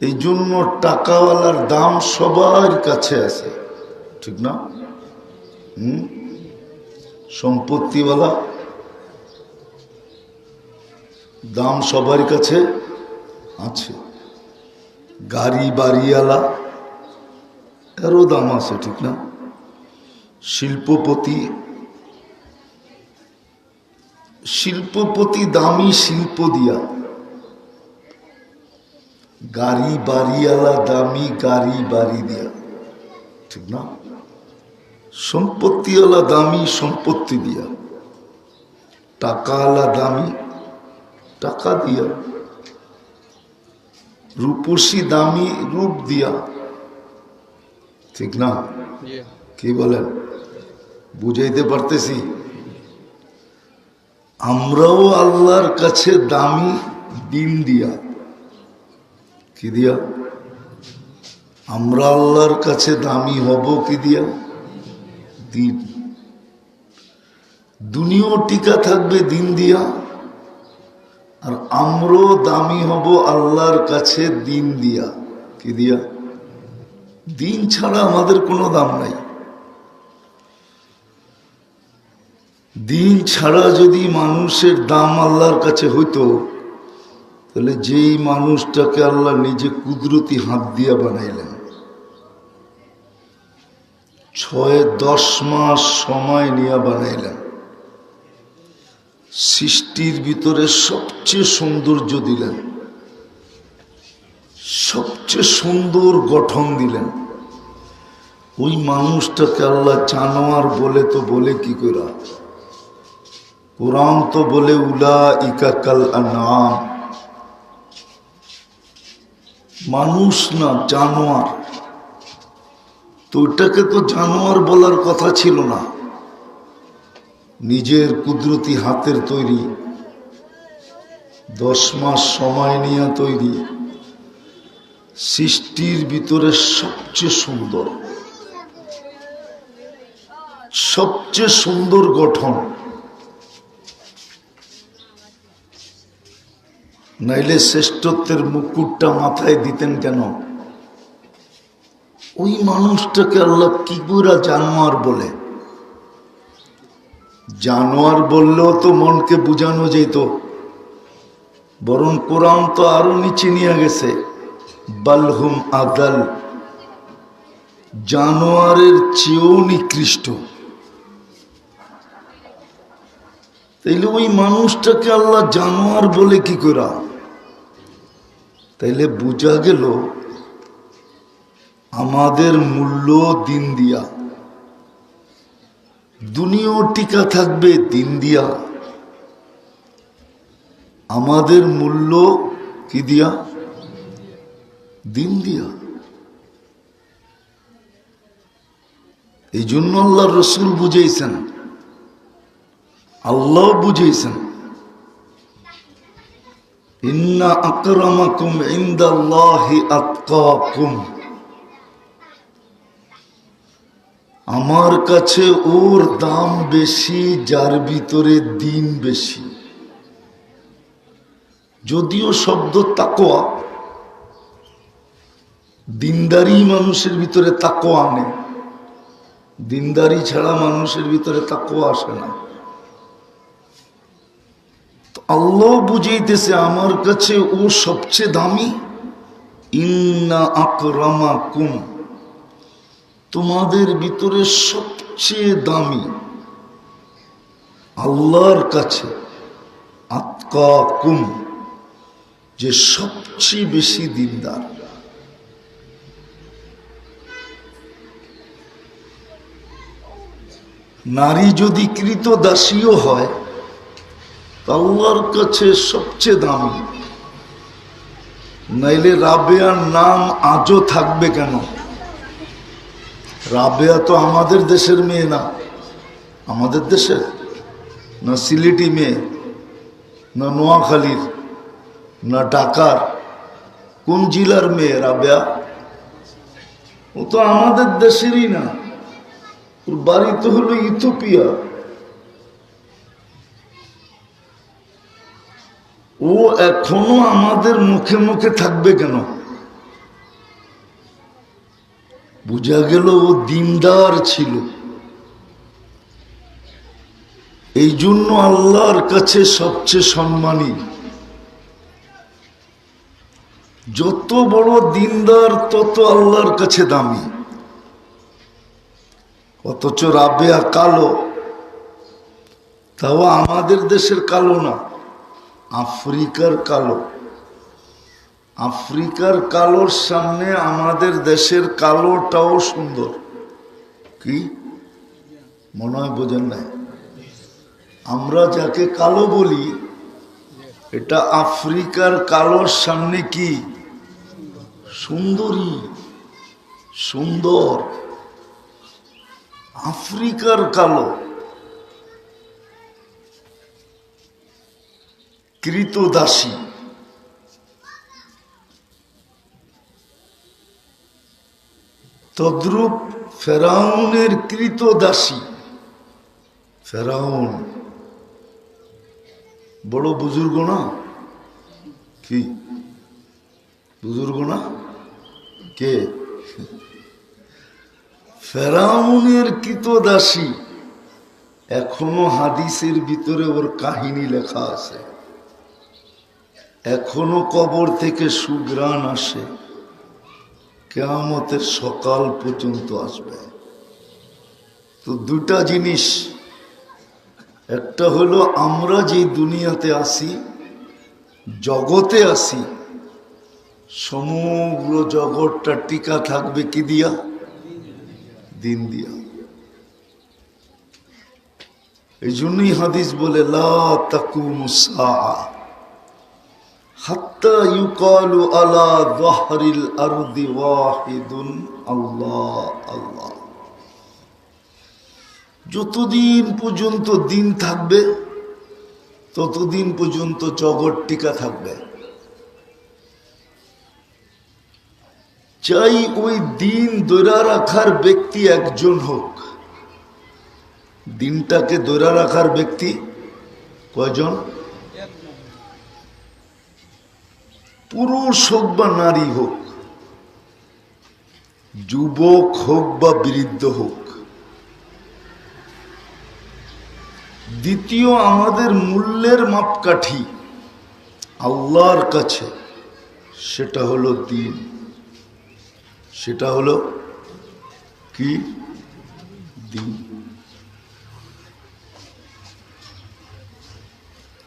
এই জন্য টাকাওয়ালার দাম সবার কাছে আছে। ঠিক না? হুম? সম্পত্তিওয়ালা দাম সবার কাছে আছে। গাড়ি বাড়িওয়ালা, এরও দাম আছে, ঠিক না? শিল্পপতি শিল্পপতি দামি শিল্প দিয়া গাড়ি বাড়িওয়ালা দামি গাড়ি বাড়ি দিয়া। ঠিক না? সম্পত্তিওয়ালা দামি সম্পত্তি দিয়া। টাকাওয়ালা দামি টাকা দিয়া। রূপসী দামি রূপ দিয়া। ঠিক না? কি বলেন? বুঝাইতে পারতেছি? আমরাও আল্লাহর কাছে দামি দিন দিয়া। কি দিয়া? আমরা আল্লাহর কাছে দামি হব কি দিয়া? দিন। দুনিয়াও টিকা থাকবে দিন দিয়া, আর আমরাও দামি হব আল্লাহর কাছে দিন দিয়া। কি দিয়া? দিন ছাড়া আমাদের কোনো দাম নাই। দিন ছাড়া যদি মানুষের দাম আল্লাহর কাছে হইতো তাহলে যেই মানুষটাকে আল্লাহ নিজে কুদরতি হাত দিয়া বানাইলেন, ছয় দশ মাস সময় নিয়ে বানাইলেন, সৃষ্টির ভিতরে সবচেয়ে সৌন্দর্য দিলেন, সবচেয়ে সুন্দর গঠন দিলেন, ওই মানুষটাকে আল্লাহ জানোয়ার বলে তো বলে কি করে কোরআন তো বলে উলা ইকাকাল নাম মানুষ না জানোয়ার। তো ওইটাকে তো জানোয়ার বলার কথা ছিল না। নিজের কুদরতি হাতের তৈরি, দশ মাস সময় নিয়ে তৈরি, সৃষ্টির ভিতরে সবচেয়ে সুন্দর। সবচেয়ে সুন্দর গঠন। নাইলে শ্রেষ্ঠত্বের মুকুটটা মাথায় দিতেন কেন? ওই মানুষটাকে আল্লাহ কি করে জানোয়ার বলে? জানোয়ার বললেও তো মনকে বুঝানো যেত। বরং কোরআন তো আরও নিচে নিয়ে গেছে। বালহুম আদাল। জানোয়ারের চেয়েও নিকৃষ্ট। তাইলে ওই মানুষটাকে আল্লাহ জানোয়ার বলে কি করা তাইলে বোঝা গেল আমাদের মূল্য দিন দিয়া। দুনিয়াও টিকা থাকবে দিন দিয়া। আমাদের মূল্য কি দিয়া? দিন দিয়া। এই জন্য আল্লাহ রসুল বুঝেছেন আল্লাহ বুঝেছেন আমার কাছে ওর দাম বেশি, যার ভিতরে দিন বেশি। যদিও শব্দ তাকোয়া দিনদারি মানুষের ভিতরে তাকোয়া আনে। দিনদারি ছাড়া মানুষের ভিতরে তাকোয়া আসে না। আল্লাহ বুঝাইতেছে, আমার কাছে ও সবচেয়ে দামি। ইন্না আকরামা কুম তোমাদের ভিতরে সবচেয়ে দামি আল্লাহর কাছে আতকা কুম যে সবচেয়ে বেশি দিনদার। নারী যদি কৃত দাসীও হয় আল্লাহর কাছে সবচেয়ে দামি। নাইলে রাবেয়ার নাম আজও থাকবে কেন? রাবেয়া তো আমাদের দেশের মেয়ে না। আমাদের দেশের? না সিলেটি মেয়ে? না নোয়াখালীর? না ঢাকার? কোন জেলার মেয়ে রাবেয়া? ও তো আমাদের দেশেরই না। ওর বাড়ি তো হলো ইথোপিয়া ও এখনও আমাদের মুখে মুখে থাকবে কেন? বোঝা গেল ও দিনদার ছিল। এই জন্য আল্লাহর কাছে সবচেয়ে সম্মানী। যত বড় দিনদার, তত আল্লাহর কাছে দামি। অথচ রাবেয়া কালো। তাও আমাদের দেশের কালো না। আফ্রিকার কালো। আফ্রিকার কালোর সামনে আমাদের দেশের কালোটাও সুন্দর। কি? মনে হয় বোঝেন নাই। আমরা যাকে কালো বলি, এটা আফ্রিকার কালোর সামনে কি? সুন্দরী, সুন্দর। আফ্রিকার কালো। কৃতদাসী। তদ্রূপ ফেরাউনের কৃতদাসী। ফেরাউন। বড় বুজুর্গ না? কি? বুজুর্গ না? কে? ফেরাউনের কৃতদাসী। এখনও হাদিসের ভিতরে ওর কাহিনী লেখা আছে। এখনও কবর থেকে সুগ্রাণ আসে। কেয়ামতের সকাল পর্যন্ত আসবে। তো দুটা জিনিস। একটা হলো আমরা যে দুনিয়াতে আসি, জগতে আসি, সমগ্র জগৎটা টিকা থাকবে কি দিয়া? দিন দিয়া। এই জন্যই হাদিস বলে, লা তাকুমু সাআ। আলা ওয়াহিদুন, আল্লাহ আল্লাহ। যতদিন পর্যন্ত দিন থাকবে, ততদিন পর্যন্ত জগৎ টিকা থাকবে। চাই ওই দিন দৈরা রাখার ব্যক্তি একজন হোক। দিনটাকে দৈরা রাখার ব্যক্তি কয়জন? পুরুষ হোক বা নারী হোক, যুবক হোক বা বৃদ্ধ হোক, দ্বিতীয় আমাদের মূল্যের মাপকাঠি আল্লাহর কাছে, সেটা হলো দিন। সেটা হলো কি? দিন।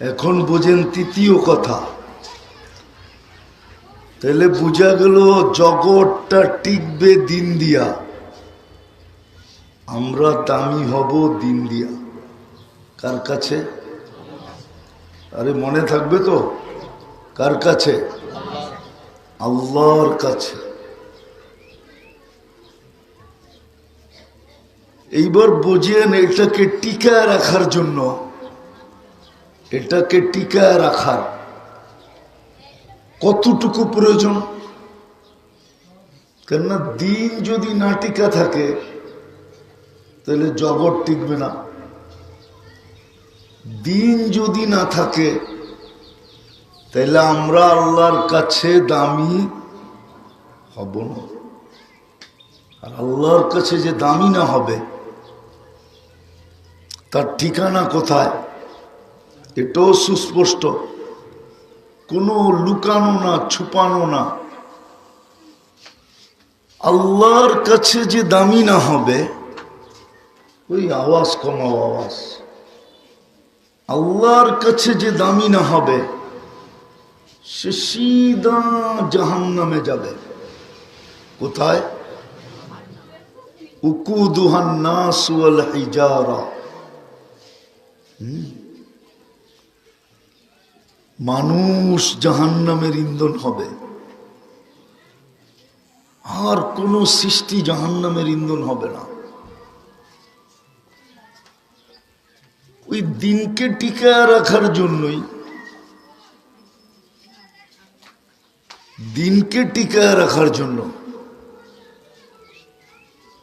এখন বোঝেন তৃতীয় কথা। তাহলে বোঝা গেল জগৎটা টিকবে দিন দিয়া। আমরা দামি হব দিন দিয়া। কার কাছে? আরে মনে থাকবে তো? কার কাছে? আল্লাহর কাছে। এইবার বুঝেন এটাকে টিকায় রাখার জন্য। এটাকে টিকায় রাখার। কতটুকু প্রয়োজন? কেননা দিন যদি না টিকা থাকে, তাহলে জগৎ টিকবে না। দিন যদি না থাকে, তাহলে আমরা আল্লাহর কাছে দামি হব না। আর আল্লাহর কাছে যে দামি না হবে, তার ঠিকানা কোথায়? এটাও সুস্পষ্ট। কোনো লুকানো না, ছুপানো না। আল্লাহর কাছে যে দামি না হবে, ওই আওয়াজ কমাও আওয়াজ। আল্লাহর কাছে যে দামি না হবে, সে সিধা জাহান নামে যাবে। কোথায়? উকুদুহান নাস ওয়াল হিজারা। হুম। মানুষ জাহান্নামের ইন্ধন হবে। আর কোনো সৃষ্টি জাহান্নামের ইন্ধন হবে না। ওই দিনকে টিকায় রাখার জন্যই, দিনকে টিকায় রাখার জন্য।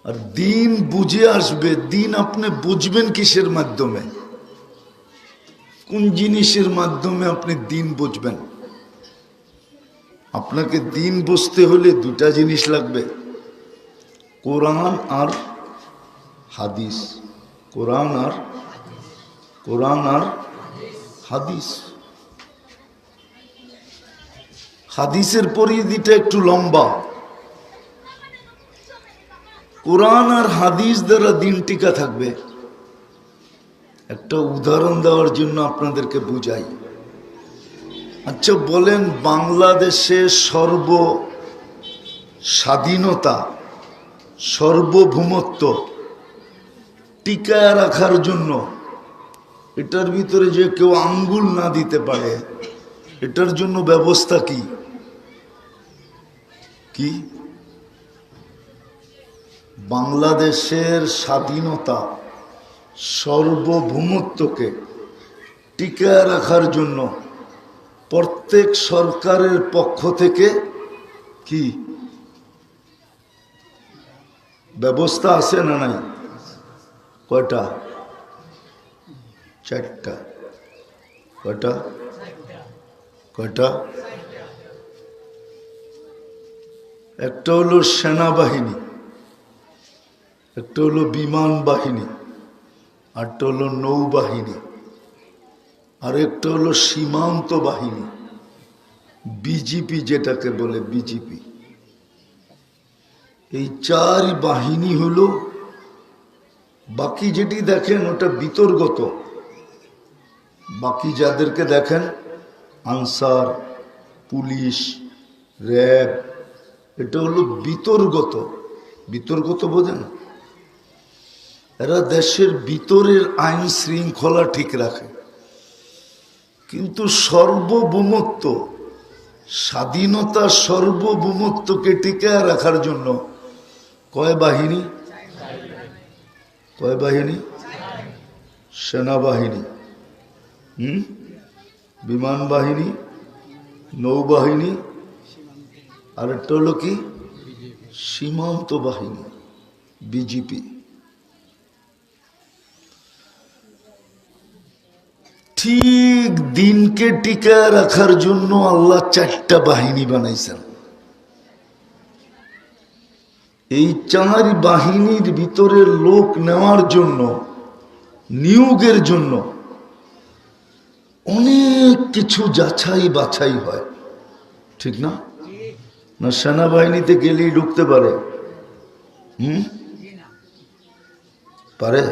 আর দিন বুঝে আসবে, দিন আপনি বুঝবেন কিসের মাধ্যমে? কোন জিনিসের মাধ্যমে আপনি দিন বুঝবেন? আপনাকে দিন বুঝতে হলে দুটা জিনিস লাগবে। কোরআন আর হাদিস। কোরআন আর কোরআন আর হাদিস। হাদিসের পরিধিটা একটু লম্বা। কোরআন আর হাদিস দ্বারা দিন টিকা থাকবে। একটা উদাহরণ দেওয়ার জন্য আপনাদেরকে বুঝাই। আচ্ছা বলেন বাংলাদেশে সর্ব স্বাধীনতা, সর্বভৌমত্ব টিকায় রাখার জন্য এটার ভিতরে যে কেউ আঙ্গুল না দিতে পারে, এটার জন্য ব্যবস্থা কি? কি? বাংলাদেশের স্বাধীনতা সর্বভৌমত্বকে টিকায় রাখার জন্য প্রত্যেক সরকারের পক্ষ থেকে কি ব্যবস্থা আছে না নাই? কয়টা? চারটা। কয়টা? কয়টা? একটা হলো সেনাবাহিনী, একটা হলো বিমান বাহিনী। আরটা হলো নৌবাহিনী আর একটা হলো সীমান্ত বাহিনী, বিজেপি যেটাকে বলে বিজেপি। এই চার বাহিনী হলো, বাকি যেটি দেখেন ওটা বিতর্গত। বাকি যাদেরকে দেখেন, আনসার, পুলিশ, র্যাব, এটা হলো বিতর্গত। বিতর্গত বোঝেন? এরা দেশের ভিতরের আইন শৃঙ্খলা ঠিক রাখে। কিন্তু সর্বভৌমত্ব, স্বাধীনতা সর্বভৌমত্বকে টিকায় রাখার জন্য কয় বাহিনী? কয় বাহিনী? সেনাবাহিনী। হুম? বিমান বাহিনী, নৌবাহিনী আর একটা হলো কি? সীমান্ত বাহিনী, বিজেপি। ঠিক দিনকে টিকা রাখার জন্য আল্লাহ চারটা বাহিনী বানাইছেন। এই চার বাহিনীর ভিতরে লোক নেওয়ার জন্য, নিয়োগের জন্য অনেক কিছু যাচাই বাছাই হয়। ঠিক না? না, সেনাবাহিনীতে গেলেই ঢুকতে পারে। হুম? পারে?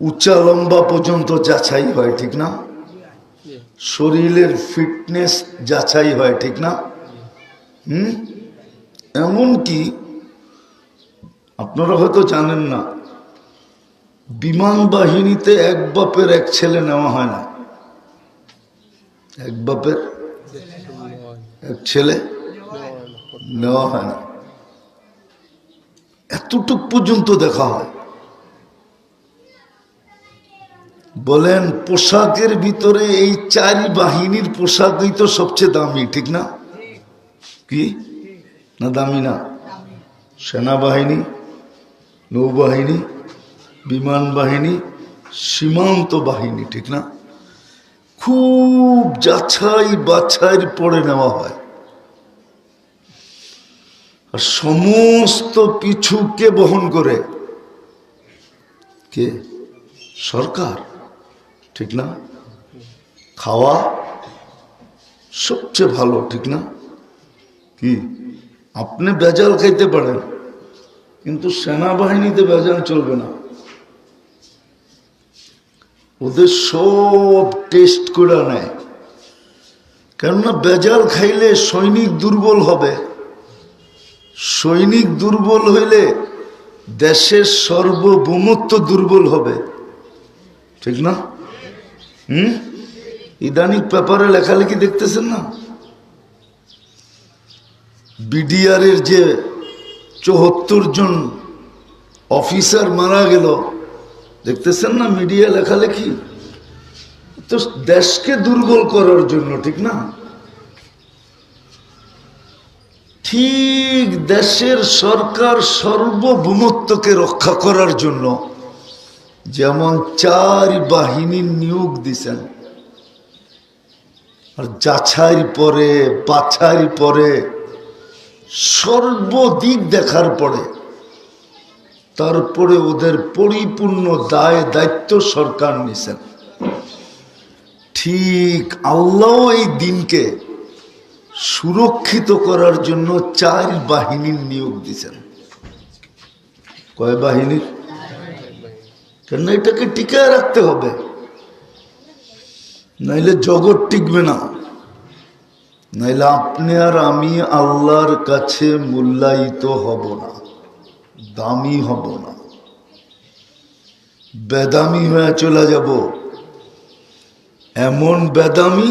উচ্চা লম্বা পর্যন্ত যাচাই হয়, ঠিক না? শরীরের ফিটনেস যাচাই হয়, ঠিক না? হুম? এমন কি আপনারা হয়তো জানেন না, বিমান বাহিনীতে এক বাপের এক ছেলে নেওয়া হয় না। এক বাপের এক ছেলে নেওয়া হয় না। এতটুক পর্যন্ত দেখা হয়। বলেন, পোশাকের ভিতরে এই চারি বাহিনীর পোশাকই তো সবচেয়ে দামি, ঠিক না? কি? না দামি না? সেনাবাহিনী, নৌবাহিনী, বিমান বাহিনী, সীমান্ত বাহিনী, ঠিক না? খুব যাছাই বাছাইয়ের পরে নেওয়া হয়। আর সমস্ত পিছুকে বহন করে কে? সরকার। ঠিক না? খাওয়া সবচেয়ে ভালো, ঠিক না? কি? আপনি বেজাল খাইতে পারেন, কিন্তু সেনাবাহিনীতে বেজাল চলবে না। ওদের সব টেস্ট করে নেয়। কেননা বেজাল খাইলে সৈনিক দুর্বল হবে। সৈনিক দুর্বল হইলে দেশের সর্বভৌমত্ব দুর্বল হবে। ঠিক না? হুম? ইদানিক পেপারে লেখালেখি দেখতেছেন না? বিডিআরের যে চৌহত্তর জন অফিসার মারা গেল, দেখতেছেন না মিডিয়া লেখালেখি? তো দেশকে দুর্বল করার জন্য, ঠিক না? ঠিক দেশের সরকার সর্বভৌমত্বকে রক্ষা করার জন্য যেমন চার বাহিনীর নিয়োগ দিছেন। আর যাছাই পরে, বাছাই পরে, সর্বদিক দেখার পরে, তারপরে ওদের পরিপূর্ণ দায় দায়িত্ব সরকার নিছেন। ঠিক আল্লাহ এই দিনকে সুরক্ষিত করার জন্য চার বাহিনীর নিয়োগ দিছেন। কয় বাহিনীর? কেন এটাকে টিকায় রাখতে হবে। নাইলে জগৎ টিকবে না। নাইলে আপনি আর আমি আল্লাহর কাছে মূল্যায়িত হব না, দামি হব না। বেদামি হয়ে চলে যাব। এমন বেদামি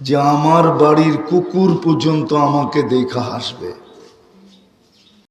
যে আমার বাড়ির কুকুর পর্যন্ত আমাকে দেখা হাসবে